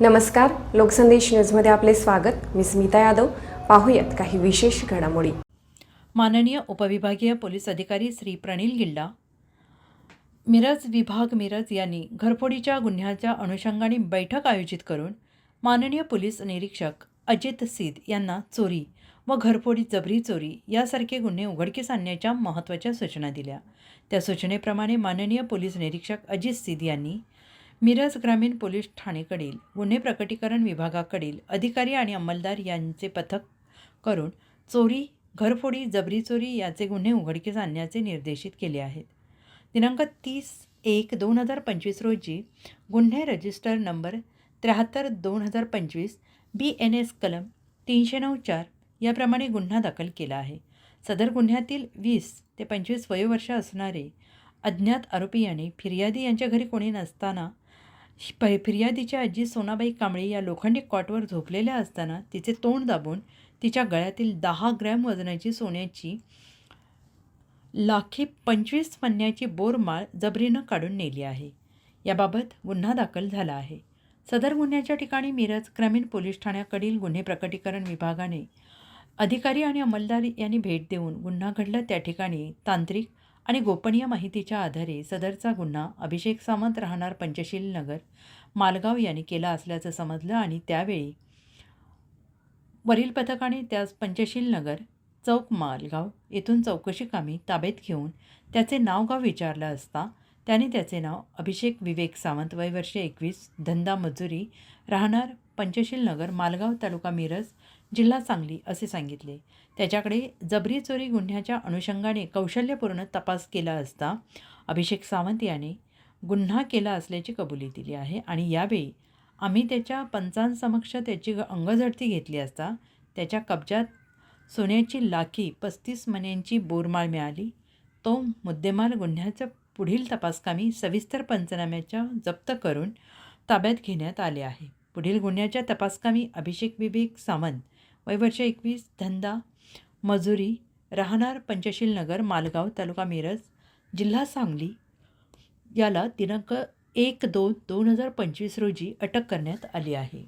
नमस्कार लोकसंदेश न्यूजमध्ये आपले स्वागत. मी स्मिता यादव. पाहूयात काही विशेष घडामोडी. माननीय उपविभागीय पोलीस अधिकारी श्री प्रणील गिल्डा मिरज विभाग मिरज यांनी घरफोडीच्या गुन्ह्याच्या अनुषंगाने बैठक आयोजित करून माननीय पोलीस निरीक्षक अजित सिद यांना चोरी व घरफोडी जबरी चोरी यासारखे गुन्हे उघडकीस आणण्याच्या महत्त्वाच्या सूचना दिल्या. त्या सूचनेप्रमाणे माननीय पोलीस निरीक्षक अजित सिद यांनी मिरज ग्रामीण पोलीस ठाणेकडील गुन्हे प्रकटीकरण विभागाकडील अधिकारी आणि अंमलदार यांचे पथक करून चोरी घरफोडी जबरी चोरी याचे गुन्हे उघडकीस आणण्याचे निर्देशित केले आहेत. दिनांक तीस एक दोन हजार पंचवीस रोजी गुन्हे रजिस्टर नंबर त्र्याहत्तर दोन हजार पंचवीस बी एन एस कलम तीनशे नऊ चार याप्रमाणे गुन्हा दाखल केला आहे. सदर गुन्ह्यातील वीस ते पंचवीस वयोवर्ष असणारे अज्ञात आरोपी याने फिर्यादी यांच्या घरी कोणी नसताना प फिर्यादीच्या आजी सोनाबाई कांबळे या लोखंडी कॉटवर झोपलेल्या असताना तिचे तोंड दाबून तिच्या गळ्यातील दहा ग्रॅम वजनाची सोन्याची लाखी पंचवीस पन्न्याची बोरमाळ जबरीनं काढून नेली आहे. याबाबत गुन्हा दाखल झाला आहे. सदर गुन्ह्याच्या ठिकाणी मिरज ग्रामीण पोलीस ठाण्याकडील गुन्हे प्रकटीकरण विभागाने अधिकारी आणि अंमलदार यांनी भेट देऊन गुन्हा घडला. त्या ठिकाणी तांत्रिक आणि गोपनीय माहितीच्या आधारे सदरचा गुन्हा अभिषेक सावंत राहणार पंचशील नगर मालगाव यांनी केला असल्याचं समजलं आणि त्यावेळी वरील पथकाने त्यास पंचशील नगर चौक मालगाव येथून चौकशी कामी ताब्यात घेऊन त्याचे नावगाव विचारलं असता त्याने त्याचे नाव अभिषेक विवेक सावंत वय वर्ष एकवीस धंदा मजुरी राहणार पंचशील नगर मालगाव तालुका मिरज जिल्हा सांगली असे सांगितले. त्याच्याकडे जबरी चोरी गुन्ह्याच्या अनुषंगाने कौशल्यपूर्ण तपास केला असता अभिषेक सावंत याने गुन्हा केला असल्याची कबुली दिली आहे आणि यावेळी आम्ही त्याच्या पंचांसमक्ष त्याची ग- अंगझडती घेतली असता त्याच्या कब्जात सोन्याची लाखी पस्तीस मण्यांची बोरमाळ मिळाली. तो मुद्देमाल गुन्ह्याचा पुढील तपासकामी सविस्तर पंचनाम्याच्या जप्त करून ताब्यात घेण्यात आले आहे. पुढील गुन्ह्याच्या तपासकामी अभिषेक विवेक सावंत वयवर्ष एकवीस धंदा मजुरी राहणार पंचशील नगर मालगाव तालुका मिरज जिल्हा सांगली. याला दिनांक एक दोन दोन हजार पंचवीस रोजी अटक करण्यात आली आहे.